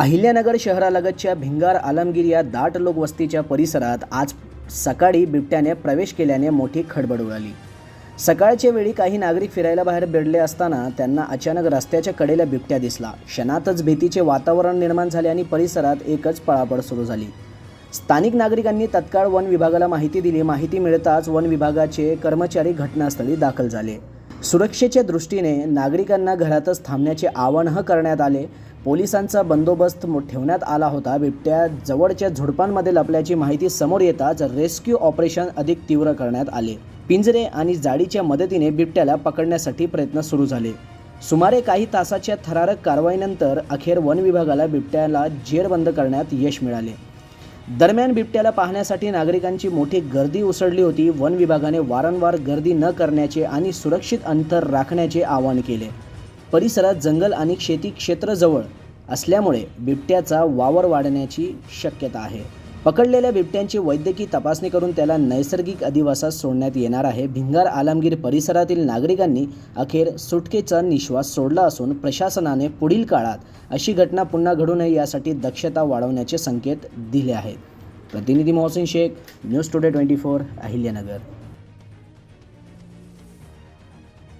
अहिल्यानगर शहरालगतच्या भिंगार आलमगीर या दाट लोकवस्तीच्या परिसरात आज सकाळी बिबट्याने प्रवेश केल्याने मोठी खडबड उडाली. सकाळच्या वेळी काही नागरिक फिरायला बाहेर बिडले असताना त्यांना अचानक रस्त्याच्या कडेला बिबट्या दिसला. क्षणातच भीतीचे वातावरण निर्माण झाले आणि परिसरात एकच पळापळ सुरू झाली. स्थानिक नागरिकांनी तत्काळ वन विभागाला माहिती दिली. माहिती मिळताच वन विभागाचे कर्मचारी घटनास्थळी दाखल झाले. सुरक्षेच्या दृष्टीने नागरिकांना घरातच थांबण्याचे आवाहन करण्यात आले. पोलिसांचा बंदोबस्त ठेवण्यात आला होता. बिबट्या जवळच्या झुडपांमध्ये लपल्याची माहिती समोर येताच रेस्क्यू ऑपरेशन अधिक तीव्र करण्यात आले. पिंजरे आणि जाळीच्या मदतीने बिबट्याला पकडण्यासाठी प्रयत्न सुरू झाले. सुमारे काही तासाच्या थरारक कारवाईनंतर अखेर वन विभागाला बिबट्याला जेरबंद करण्यात यश मिळाले. दरम्यान बिबट्याला पाहण्यासाठी नागरिकांची मोठी गर्दी उसळली होती. वन विभागाने वारंवार गर्दी न करण्याचे आणि सुरक्षित अंतर राखण्याचे आवाहन केले. परिसरात जंगल आणि शेती क्षेत्र जवळ असल्यामुळे बिबट्याचा वावर वाढण्याची शक्यता आहे. पकडलेल्या बिबट्यांची वैद्यकीय तपासणी करून त्याला नैसर्गिक अधिवासात सोडण्यात येणार आहे. भिंगार आलमगीर परिसरातील नागरिकांनी अखेर सुटकेचा निश्वास सोडला असून प्रशासनाने पुढील काळात अशी घटना पुन्हा घडू नये यासाठी दक्षता वाढवण्याचे संकेत दिले आहेत. प्रतिनिधी Mohsin Shaikh news today twenty four Ahilyanagar.